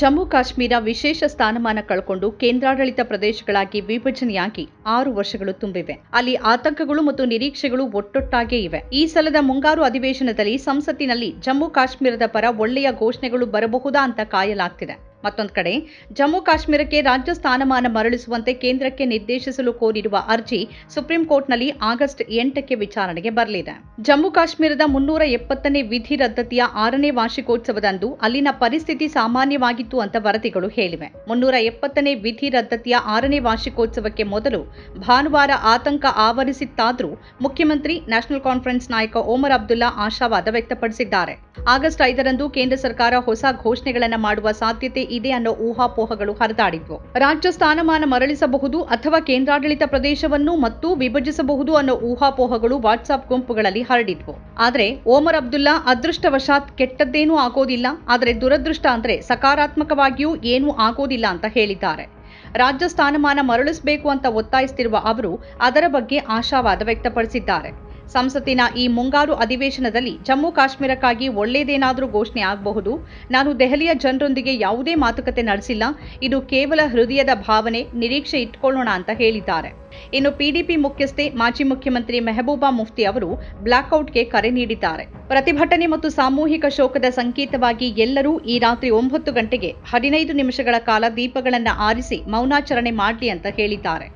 ಜಮ್ಮು ಕಾಶ್ಮೀರ ವಿಶೇಷ ಸ್ಥಾನಮಾನ ಕಳ್ಕೊಂಡು ಕೇಂದ್ರಾಡಳಿತ ಪ್ರದೇಶಗಳಾಗಿ ವಿಭಜನೆಯಾಗಿ ಆರು ವರ್ಷಗಳು ತುಂಬಿವೆ. ಅಲ್ಲಿ ಆತಂಕಗಳು ಮತ್ತು ನಿರೀಕ್ಷೆಗಳು ಒಟ್ಟೊಟ್ಟಾಗೇ ಇವೆ. ಈ ಸಲದ ಮುಂಗಾರು ಅಧಿವೇಶನದಲ್ಲಿ ಸಂಸತ್ತಿನಲ್ಲಿ ಜಮ್ಮು ಕಾಶ್ಮೀರದ ಪರ ಒಳ್ಳೆಯ ಘೋಷಣೆಗಳು ಬರಬಹುದಾ ಅಂತ ಕಾಯಲಾಗ್ತಿದೆ. ಮತ್ತೊಂದು ಕಡೆ, ಜಮ್ಮು ಕಾಶ್ಮೀರಕ್ಕೆ ರಾಜ್ಯ ಸ್ಥಾನಮಾನ ಮರಳಿಸುವಂತೆ ಕೇಂದ್ರಕ್ಕೆ ನಿರ್ದೇಶಿಸಲು ಕೋರಿರುವ ಅರ್ಜಿ ಸುಪ್ರೀಂ ಕೋರ್ಟ್ನಲ್ಲಿ ಆಗಸ್ಟ್ ಎಂಟಕ್ಕೆ ವಿಚಾರಣೆಗೆ ಬರಲಿದೆ. ಜಮ್ಮು ಕಾಶ್ಮೀರದ ಮುನ್ನೂರ ಎಪ್ಪತ್ತನೇ ವಿಧಿ ರದ್ದತಿಯ ಆರನೇ ವಾರ್ಷಿಕೋತ್ಸವದಂದು ಅಲ್ಲಿನ ಪರಿಸ್ಥಿತಿ ಸಾಮಾನ್ಯವಾಗಿತ್ತು ಅಂತ ವರದಿಗಳು ಹೇಳಿವೆ. ಮುನ್ನೂರ ಎಪ್ಪತ್ತನೇ ವಿಧಿ ರದ್ದತಿಯ ಆರನೇ ವಾರ್ಷಿಕೋತ್ಸವಕ್ಕೆ ಮೊದಲು ಭಾನುವಾರ ಆತಂಕ ಆವರಿಸಿತ್ತಾದರೂ ಮುಖ್ಯಮಂತ್ರಿ, ನ್ಯಾಷನಲ್ ಕಾನ್ಫರೆನ್ಸ್ ನಾಯಕ ಓಮರ್ ಅಬ್ದುಲ್ಲಾ ಆಶಾವಾದ ವ್ಯಕ್ತಪಡಿಸಿದ್ದಾರೆ. ಆಗಸ್ಟ್ ಐದರಂದು ಕೇಂದ್ರ ಸರ್ಕಾರ ಹೊಸ ಘೋಷಣೆಗಳನ್ನು ಮಾಡುವ ಸಾಧ್ಯತೆ ಇದೆ ಅನ್ನೋ ಊಹಾಪೋಹಗಳು ಹರಿದಾಡಿದ್ವು. ರಾಜ್ಯ ಸ್ಥಾನಮಾನ ಮರಳಿಸಬಹುದು ಅಥವಾ ಕೇಂದ್ರಾಡಳಿತ ಪ್ರದೇಶವನ್ನು ಮತ್ತು ವಿಭಜಿಸಬಹುದು ಅನ್ನೋ ಊಹಾಪೋಹಗಳು ವಾಟ್ಸಾಪ್ ಗುಂಪುಗಳಲ್ಲಿ ಹರಡಿದ್ವು. ಆದರೆ ಓಮರ್ ಅಬ್ದುಲ್ಲಾ ಅದೃಷ್ಟವಶಾತ್ ಕೆಟ್ಟದ್ದೇನೂ ಆಗೋದಿಲ್ಲ. ಆದರೆ ದುರದೃಷ್ಟ ಅಂದ್ರೆ ಸಕಾರಾತ್ಮಕವಾಗಿಯೂ ಏನೂ ಆಗೋದಿಲ್ಲ ಅಂತ ಹೇಳಿದ್ದಾರೆ. ರಾಜ್ಯ ಸ್ಥಾನಮಾನ ಮರಳಿಸಬೇಕು ಅಂತ ಒತ್ತಾಯಿಸುತ್ತಿರುವ ಅವರು ಅದರ ಬಗ್ಗೆ ಆಶಾವಾದ ವ್ಯಕ್ತಪಡಿಸಿದ್ದಾರೆ. ಸಂಸತ್ತಿನ ಈ ಮುಂಗಾರು ಅಧಿವೇಶನದಲ್ಲಿ ಜಮ್ಮು ಕಾಶ್ಮೀರಕ್ಕಾಗಿ ಒಳ್ಳೆಯದೇನಾದರೂ ಘೋಷಣೆ ಆಗಬಹುದು. ನಾನು ದೆಹಲಿಯ ಜನರೊಂದಿಗೆ ಯಾವುದೇ ಮಾತುಕತೆ ನಡೆಸಿಲ್ಲ. ಇದು ಕೇವಲ ಹೃದಯದ ಭಾವನೆ, ನಿರೀಕ್ಷೆ ಇಟ್ಕೊಳ್ಳೋಣ ಅಂತ ಹೇಳಿದ್ದಾರೆ. ಇನ್ನು ಪಿಡಿಪಿ ಮುಖ್ಯಸ್ಥೆ, ಮಾಜಿ ಮುಖ್ಯಮಂತ್ರಿ ಮೆಹಬೂಬಾ ಮುಫ್ತಿ ಅವರು ಬ್ಲಾಕ್ಔಟ್ಗೆ ಕರೆ ನೀಡಿದ್ದಾರೆ. ಪ್ರತಿಭಟನೆ ಮತ್ತು ಸಾಮೂಹಿಕ ಶೋಕದ ಸಂಕೇತವಾಗಿ ಎಲ್ಲರೂ ಈ ರಾತ್ರಿ ಒಂಬತ್ತು ಗಂಟೆಗೆ ಹದಿನೈದು ನಿಮಿಷಗಳ ಕಾಲ ದೀಪಗಳನ್ನು ಆರಿಸಿ ಮೌನಾಚರಣೆ ಮಾಡಲಿ ಅಂತ ಹೇಳಿದ್ದಾರೆ.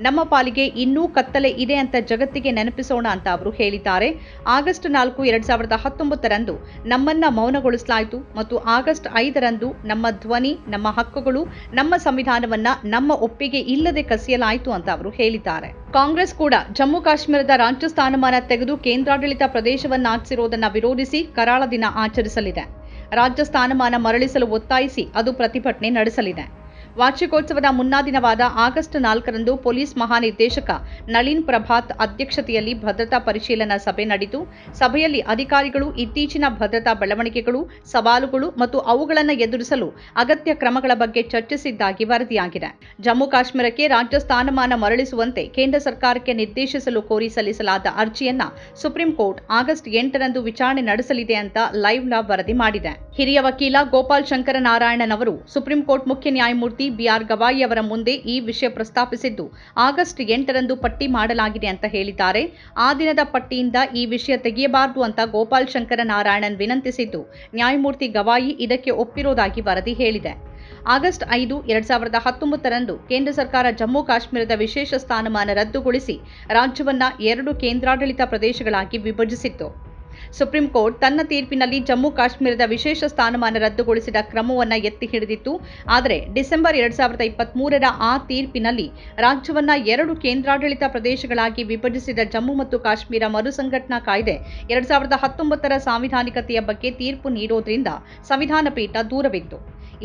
ನಮ್ಮ ಪಾಲಿಗೆ ಇನ್ನೂ ಕತ್ತಲೆ ಇದೆ ಅಂತ ಜಗತ್ತಿಗೆ ನೆನಪಿಸೋಣ ಅಂತ ಅವರು ಹೇಳಿದ್ದಾರೆ. ಆಗಸ್ಟ್ ನಾಲ್ಕು, ಎರಡ್ ಸಾವಿರದ ಹತ್ತೊಂಬತ್ತರಂದು ನಮ್ಮನ್ನ ಮೌನಗೊಳಿಸಲಾಯಿತು ಮತ್ತು ಆಗಸ್ಟ್ ಐದರಂದು ನಮ್ಮ ಧ್ವನಿ, ನಮ್ಮ ಹಕ್ಕುಗಳು, ನಮ್ಮ ಸಂವಿಧಾನವನ್ನ ನಮ್ಮ ಒಪ್ಪಿಗೆ ಇಲ್ಲದೆ ಕಸಿಯಲಾಯಿತು ಅಂತ ಅವರು ಹೇಳಿದ್ದಾರೆ. ಕಾಂಗ್ರೆಸ್ ಕೂಡ ಜಮ್ಮು ಕಾಶ್ಮೀರದ ರಾಜ್ಯ ಸ್ಥಾನಮಾನ ತೆಗೆದು ಕೇಂದ್ರಾಡಳಿತ ಪ್ರದೇಶವನ್ನಾಗಿಸಿರುವುದನ್ನ ವಿರೋಧಿಸಿ ಕರಾಳ ದಿನ ಆಚರಿಸಲಿದೆ. ರಾಜ್ಯ ಸ್ಥಾನಮಾನ ಮರಳಿಸಲು ಒತ್ತಾಯಿಸಿ ಅದು ಪ್ರತಿಭಟನೆ ನಡೆಸಲಿದೆ. ವಾರ್ಷಿಕೋತ್ಸವದ ಮುನ್ನಾ ದಿನವಾದ ಆಗಸ್ಟ್ ನಾಲ್ಕರಂದು ಪೊಲೀಸ್ ಮಹಾನಿರ್ದೇಶಕ ನಳಿನ್ ಪ್ರಭಾತ್ ಅಧ್ಯಕ್ಷತೆಯಲ್ಲಿ ಭದ್ರತಾ ಪರಿಶೀಲನಾ ಸಭೆ ನಡೆಯಿತು. ಸಭೆಯಲ್ಲಿ ಅಧಿಕಾರಿಗಳು, ಇತ್ತೀಚಿನ ಭದ್ರತಾ ಬೆಳವಣಿಗೆಗಳು, ಸವಾಲುಗಳು ಮತ್ತು ಅವುಗಳನ್ನು ಎದುರಿಸಲು ಅಗತ್ಯ ಕ್ರಮಗಳ ಬಗ್ಗೆ ಚರ್ಚಿಸಿದ್ದಾಗಿ ವರದಿಯಾಗಿದೆ. ಜಮ್ಮು ಕಾಶ್ಮೀರಕ್ಕೆ ರಾಜ್ಯ ಸ್ಥಾನಮಾನ ಮರಳಿಸುವಂತೆ ಕೇಂದ್ರ ಸರ್ಕಾರಕ್ಕೆ ನಿರ್ದೇಶಿಸಲು ಕೋರಿ ಸಲ್ಲಿಸಲಾದ ಅರ್ಜಿಯನ್ನ ಸುಪ್ರೀಂ ಕೋರ್ಟ್ ಆಗಸ್ಟ್ ಎಂಟರಂದು ವಿಚಾರಣೆ ನಡೆಸಲಿದೆ ಅಂತ ಲೈವ್ ಲಾಬ್ ವರದಿ ಮಾಡಿದೆ. ಹಿರಿಯ ವಕೀಲ ಗೋಪಾಲ್ ಶಂಕರ ನಾರಾಯಣನ್ ಅವರು ಸುಪ್ರೀಂ ಕೋರ್ಟ್ ಮುಖ್ಯ ನ್ಯಾಯಮೂರ್ತಿ ಬಿಆರ್ ಗವಾಯಿ ಅವರ ಮುಂದೆ ಈ ವಿಷಯ ಪ್ರಸ್ತಾಪಿಸಿದ್ದು. ಆಗಸ್ಟ್ ಎಂಟರಂದು ಪಟ್ಟಿ ಮಾಡಲಾಗಿದೆ ಅಂತ ಹೇಳಿದ್ದಾರೆ. ಆ ದಿನದ ಪಟ್ಟಿಯಿಂದ ಈ ವಿಷಯ ತೆಗೆಯಬಾರದು ಅಂತ ಗೋಪಾಲ್ ಶಂಕರ ನಾರಾಯಣನ್ ವಿನಂತಿಸಿದ್ದು. ನ್ಯಾಯಮೂರ್ತಿ ಗವಾಯಿ ಇದಕ್ಕೆ ಒಪ್ಪಿರೋದಾಗಿ ವರದಿ ಹೇಳಿದೆ. ಆಗಸ್ಟ್ ಐದು, ಎರಡ್ ಸಾವಿರದ ಹತ್ತೊಂಬತ್ತರಂದು ಕೇಂದ್ರ ಸರ್ಕಾರ ಜಮ್ಮು ಕಾಶ್ಮೀರದ ವಿಶೇಷ ಸ್ಥಾನಮಾನ ರದ್ದುಗೊಳಿಸಿ ರಾಜ್ಯವನ್ನ ಎರಡು ಕೇಂದ್ರಾಡಳಿತ ಪ್ರದೇಶಗಳಾಗಿ ವಿಭಜಿಸಿತ್ತು. ಸುಪ್ರೀಂ ಕೋರ್ಟ್ ತನ್ನ ತೀರ್ಪಿನಲ್ಲಿ ಜಮ್ಮು ಕಾಶ್ಮೀರದ ವಿಶೇಷ ಸ್ಥಾನಮಾನ ರದ್ದುಗೊಳಿಸಿದ ಕ್ರಮವನ್ನು ಎತ್ತಿ ಹಿಡಿದಿತ್ತು. ಆದರೆ ಡಿಸೆಂಬರ್ ಎರಡ್ ಸಾವಿರದ ಇಪ್ಪತ್ಮೂರರ ಆ ತೀರ್ಪಿನಲ್ಲಿ ರಾಜ್ಯವನ್ನ ಎರಡು ಕೇಂದ್ರಾಡಳಿತ ಪ್ರದೇಶಗಳಾಗಿ ವಿಭಜಿಸಿದ ಜಮ್ಮು ಮತ್ತು ಕಾಶ್ಮೀರ ಮರುಸಂಘಟನಾ ಕಾಯ್ದೆ ಎರಡ್ ಸಾವಿರದ ಹತ್ತೊಂಬತ್ತರ ಸಾಂವಿಧಾನಿಕತೆಯ ಬಗ್ಗೆ ತೀರ್ಪು ನೀಡೋದ್ರಿಂದ ಸಂವಿಧಾನ ಪೀಠ ದೂರವಿತ್ತು.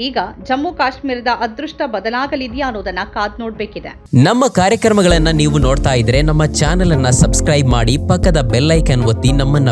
ಈಗ ಜಮ್ಮು ಕಾಶ್ಮೀರದ ಅದೃಷ್ಟ ಬದಲಾಗಲಿದೆಯಾ ಅನ್ನೋದನ್ನ ಕಾದ್ ನೋಡ್ಬೇಕಿದೆ. ನಮ್ಮ ಕಾರ್ಯಕ್ರಮಗಳನ್ನ ನೀವು ನೋಡ್ತಾ ಇದ್ರೆ ನಮ್ಮ ಚಾನೆಲ್ ಅನ್ನ ಸಬ್ಸ್ಕ್ರೈಬ್ ಮಾಡಿ ಪಕ್ಕದ ಬೆಲ್ ಒತ್ತಿ ನಮ್ಮನ್ನ